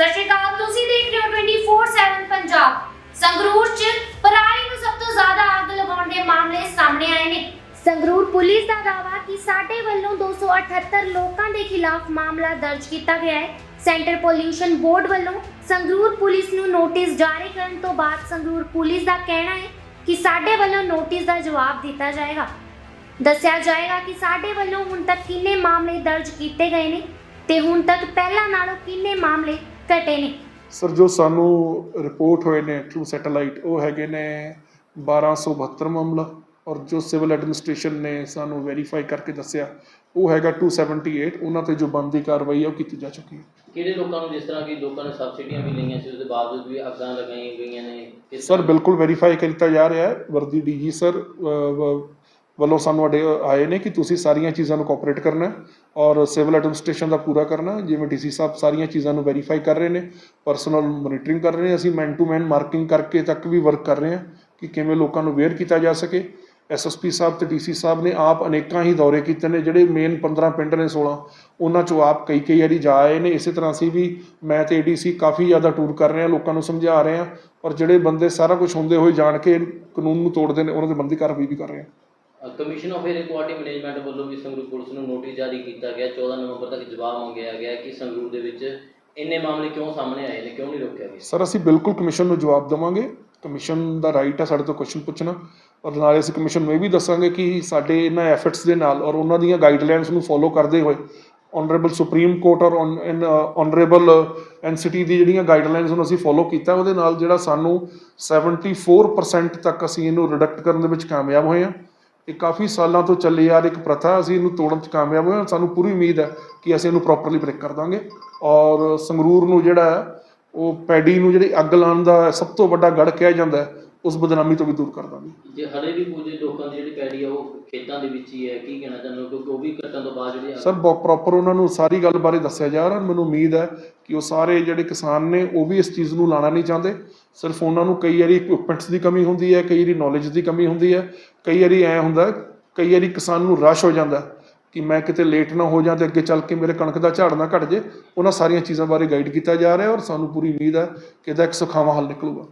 ਸਤਿ ਸ਼੍ਰੀ ਅਕਾਲ ਤੁਸੀਂ ਦੇਖ ਰਹੇ ਹੋ 24/7 ਪੰਜਾਬ। ਸੰਗਰੂਰ 'ਚ ਪਰਾਲੀ ਨੂੰ ਸਭ ਤੋਂ ਜ਼ਿਆਦਾ ਅੱਗ ਲਗਾਉਣ ਦੇ ਮਾਮਲੇ ਸਾਹਮਣੇ ਆਏ ਨੇ। ਸੰਗਰੂਰ ਪੁਲਿਸ ਦਾ ਦਾਅਵਾ ਕਿ ਸਾਡੇ ਵੱਲੋਂ 278 ਲੋਕਾਂ ਦੇ ਖਿਲਾਫ ਮਾਮਲਾ ਦਰਜ ਕੀਤਾ ਗਿਆ ਹੈ। ਸੈਂਟਰ ਪੋਲਿਊਸ਼ਨ ਬੋਰਡ ਵੱਲੋਂ ਸੰਗਰੂਰ ਪੁਲਿਸ ਨੂੰ ਨੋਟਿਸ ਜਾਰੀ ਕਰਨ ਤੋਂ ਬਾਅਦ ਸੰਗਰੂਰ ਪੁਲਿਸ ਦਾ ਕਹਿਣਾ ਹੈ ਕਿ ਸਾਡੇ ਵੱਲੋਂ ਨੋਟਿਸ ਦਾ ਜਵਾਬ ਦਿੱਤਾ ਜਾਏਗਾ। ਦੱਸਿਆ ਜਾਏਗਾ ਕਿ ਸਾਡੇ ਵੱਲੋਂ ਹੁਣ ਤੱਕ ਕਿੰਨੇ ਮਾਮਲੇ ਦਰਜ ਕੀਤੇ ਗਏ ਨੇ। ਤੇ ਹੁਣ ਤੱਕ ਪਹਿਲਾਂ ਨਾਲੋਂ ਕਿੰਨੇ ਮਾਮਲੇ ਘਟੇ ਨੇ? ਸਰ ਜੋ ਸਾਨੂੰ ਰਿਪੋਰਟ ਹੋਏ ਨੇ ਥਰੂ ਸੈਟੇਲਾਈਟ ਉਹ ਹੈਗੇ ਨੇ 1272 ਮਾਮਲਾ ਔਰ ਜੋ ਸਿਵਲ ਐਡਮਿਨਿਸਟ੍ਰੇਸ਼ਨ ਨੇ ਸਾਨੂੰ ਵੈਰੀਫਾਈ ਕਰਕੇ ਦੱਸਿਆ ਉਹ ਹੈਗਾ 278 ਉਹਨਾਂ ਤੇ ਜੋ ਬੰਦੀ ਕਾਰਵਾਈ ਹੈ ਉਹ ਕੀਤੀ ਜਾ ਚੁੱਕੀ ਹੈ। ਕਿਹੜੇ ਲੋਕਾਂ ਨੂੰ ਜਿਸ ਤਰ੍ਹਾਂ ਕਿ ਲੋਕਾਂ ਨੇ ਸਬਸਿਡੀਆਂ ਵੀ ਲਈਆਂ ਸੀ ਉਸ ਦੇ ਬਾਵਜੂਦ ਵੀ ਅੱਗਾਂ ਲਗਾਈਆਂ ਗਈਆਂ ਨੇ ਕਿਸ ਸਰ ਬਿਲਕੁਲ ਵੈਰੀਫਾਈ ਕੀਤਾ ਜਾ ਰਿਹਾ ਹੈ। ਵਰਦੀ ਡੀਜੀ ਸਰ ਵੱਲੋਂ ਸਾਨੂੰ ਅਡੇ ਆਏ ਨੇ ਕਿ ਤੁਸੀਂ ਸਾਰੀਆਂ ਚੀਜ਼ਾਂ ਨੂੰ ਕੋਆਪਰੇਟ ਕਰਨਾ ਔਰ ਸਿਵਲ ਐਡਮਿਨਿਸਟ੍ਰੇਸ਼ਨ ਦਾ ਪੂਰਾ ਕਰਨਾ ਹੈ। ਜਿਵੇਂ ਡੀਸੀ ਸਾਹਿਬ ਸਾਰੀਆਂ ਚੀਜ਼ਾਂ ਨੂੰ ਵੈਰੀਫਾਈ ਕਰ ਰਹੇ ਨੇ ਪਰਸਨਲ ਮੋਨੀਟਰਿੰਗ ਕਰ ਰਹੇ ਨੇ, ਅਸੀਂ ਮੈਨ ਟੂ ਮੈਨ ਮਾਰਕਿੰਗ ਕਰਕੇ ਤੱਕ ਵੀ ਵਰਕ ਕਰ ਰਹੇ ਹਾਂ ਕਿ ਕਿਵੇਂ ਲੋਕਾਂ ਨੂੰ ਅਵੇਅਰ ਕੀਤਾ ਜਾ ਸਕੇ। ਐਸਐਸਪੀ ਸਾਹਿਬ ਤੇ ਡੀਸੀ ਸਾਹਿਬ ਨੇ ਆਪ ਅਨੇਕਾਂ ਹੀ ਦੌਰੇ ਕੀਤੇ ਨੇ, ਜਿਹੜੇ ਮੇਨ 15 ਪਿੰਡ ਨੇ 16 ਉਹਨਾਂ ਚੋਂ ਆਪ ਕਈ ਕਈ ਵਾਰੀ ਜਾ ਆਏ ਨੇ। ਇਸੇ ਤਰ੍ਹਾਂ ਅਸੀਂ ਵੀ ਮੈਂ ਤੇ ਏਡੀਸੀ ਕਾਫੀ ਜ਼ਿਆਦਾ ਟੂਰ ਕਰ ਰਹੇ ਹਾਂ, ਲੋਕਾਂ ਨੂੰ ਸਮਝਾ ਰਹੇ ਹਾਂ ਔਰ ਜਿਹੜੇ ਬੰਦੇ ਸਾਰਾ ਕੁਝ ਹੁੰਦੇ ਹੋਏ ਜਾਣ ਕੇ ਕਾਨੂੰਨ ਨੂੰ ਤੋੜਦੇ ਨੇ, ਉਹਨਾਂ ਦੇ ਬੰਦੀ ਕਾਰਵਾਈ ਵੀ ਕਰ ਰਹੇ ਹਾਂ। ਕਮਿਸ਼ਨ ਆਫ ਇਕੁਆਲਿਟੀ ਮੈਨੇਜਮੈਂਟ ਵੱਲੋਂ ਵੀ ਸੰਗਰੂਰ ਪੁਲਿਸ ਨੂੰ ਨੋਟਿਸ ਜਾਰੀ ਕੀਤਾ ਗਿਆ। 14 ਨਵੰਬਰ ਤੱਕ ਜਵਾਬ ਮੰਗਿਆ ਗਿਆ ਕਿ ਸੰਗਰੂਰ ਦੇ ਵਿੱਚ ਇੰਨੇ ਮਾਮਲੇ ਕਿਉਂ ਸਾਹਮਣੇ ਆਏ ਨੇ, ਕਿਉਂ ਨਹੀਂ ਰੋਕਿਆ ਗਿਆ? ਸਰ ਅਸੀਂ ਬਿਲਕੁਲ ਕਮਿਸ਼ਨ ਨੂੰ ਜਵਾਬ ਦੇਵਾਂਗੇ। ਕਮਿਸ਼ਨ ਦਾ ਰਾਈਟ ਹੈ ਸਾਡੇ ਤੋਂ ਕੁਐਸਚਨ ਪੁੱਛਣਾ। ਔਰ ਨਾਲੇ ਅਸੀਂ ਕਮਿਸ਼ਨ ਨੂੰ ਇਹ ਵੀ ਦੱਸਾਂਗੇ ਕਿ ਸਾਡੇ ਇਹਨਾਂ ਐਫਰਟਸ ਦੇ ਨਾਲ ਔਰ ਉਹਨਾਂ ਦੀਆਂ ਗਾਈਡਲਾਈਨਸ ਨੂੰ ਫੋਲੋ ਕਰਦੇ ਹੋਏ ਆਨਰੇਬਲ ਸੁਪਰੀਮ ਕੋਰਟ ਔਰ ਆਨਰੇਬਲ ਐਨਸੀਟੀ uh, uh, ਦੀ ਜਿਹੜੀਆਂ ਗਾਈਡਲਾਈਨਸ ਨੂੰ ਅਸੀਂ ਫੋਲੋ ਕੀਤਾ, ਉਹਦੇ ਨਾਲ ਜਿਹੜਾ ਸਾਨੂੰ 74% ਤੱਕ ਅਸੀਂ ਇਹਨੂੰ ਰਿਡਕਟ ਕਰਨ ਦੇ ਵਿੱਚ ਕਾਮਯਾਬ ਹੋਏ ਹਾਂ। ਇਹ ਕਾਫੀ ਸਾਲਾਂ ਤੋਂ ਚੱਲੀ ਆ ਰਹੀ ਇੱਕ ਪ੍ਰਥਾ ਅਸੀਂ ਇਹਨੂੰ ਤੋੜਨ 'ਚ ਕਾਮਯਾਬ ਹੋਏ ਸਾਨੂੰ ਪੂਰੀ ਉਮੀਦ ਹੈ ਕਿ ਅਸੀਂ ਇਹਨੂੰ ਪ੍ਰੋਪਰਲੀ ਬ੍ਰੇਕ ਕਰ ਦਾਂਗੇ। ਔਰ ਸੰਗਰੂਰ ਨੂੰ ਜਿਹੜਾ ਉਹ ਪੈਡੀ ਨੂੰ ਜਿਹੜੀ ਅੱਗ ਲਾਉਣ ਦਾ ਸਭ ਤੋਂ ਵੱਡਾ ਗੜ ਕਿਹਾ ਜਾਂਦਾ ਉਸ ਬਦਨਾਮੀ ਤੋਂ ਵੀ ਦੂਰ ਕਰ ਦਾਂਗੇ। ਜੇ ਹਲੇ ਵੀ ਕੁਝ ਲੋਕਾਂ ਦੀ ਜਿਹੜੀ ਪੈੜੀ ਆ ਉਹ ਖੇਤਾਂ ਦੇ ਵਿੱਚ ਹੀ ਹੈ ਕੀ ਕਹਿਣਾ ਚਾਹੁੰਦੇ ਕਿਉਂਕਿ ਉਹ ਵੀ ਕੱਟਣ ਤੋਂ ਬਾਅਦ ਜਿਹੜੀ ਸਰ ਪ੍ਰੋਪਰ ਉਹਨਾਂ ਨੂੰ ਸਾਰੀ ਗੱਲ ਬਾਰੇ ਦੱਸਿਆ ਜਾ ਰਿਹਾ ਮੈਨੂੰ ਉਮੀਦ ਹੈ ਕਿ ਉਹ ਸਾਰੇ ਜਿਹੜੇ ਕਿਸਾਨ ਨੇ ਉਹ ਵੀ ਇਸ ਚੀਜ਼ ਨੂੰ ਲਾਣਾ ਨਹੀਂ ਚਾਹੁੰਦੇ। ਸਿਰਫ ਉਹਨਾਂ ਨੂੰ ਕਈ ਵਾਰੀ ਇਕਵਿਪਮੈਂਟਸ ਦੀ ਕਮੀ ਹੁੰਦੀ ਹੈ, ਕਈ ਵਾਰੀ ਨੌਲੇਜ ਦੀ ਕਮੀ ਹੁੰਦੀ ਹੈ, ਕਈ ਵਾਰੀ ਐ ਹੁੰਦਾ, ਕਈ ਵਾਰੀ ਕਿਸਾਨ ਨੂੰ ਰਸ਼ ਹੋ ਜਾਂਦਾ ਕਿ ਮੈਂ ਕਿਤੇ ਲੇਟ ਨਾ ਹੋ ਜਾਂ ਤੇ ਅੱਗੇ ਚੱਲ ਕੇ ਮੇਰੇ ਕਣਕ ਦਾ ਝਾੜ ਨਾ ਘਟ ਜੇ। ਉਹਨਾਂ ਸਾਰੀਆਂ ਚੀਜ਼ਾਂ ਬਾਰੇ ਗਾਈਡ ਕੀਤਾ ਜਾ ਰਿਹਾ ਔਰ ਸਾਨੂੰ ਪੂਰੀ ਉਮੀਦ ਹੈ ਕਿ ਇਹਦਾ ਇੱਕ ਸੁਖਾਵਾਂ ਹੱਲ ਨਿਕਲੂਗਾ।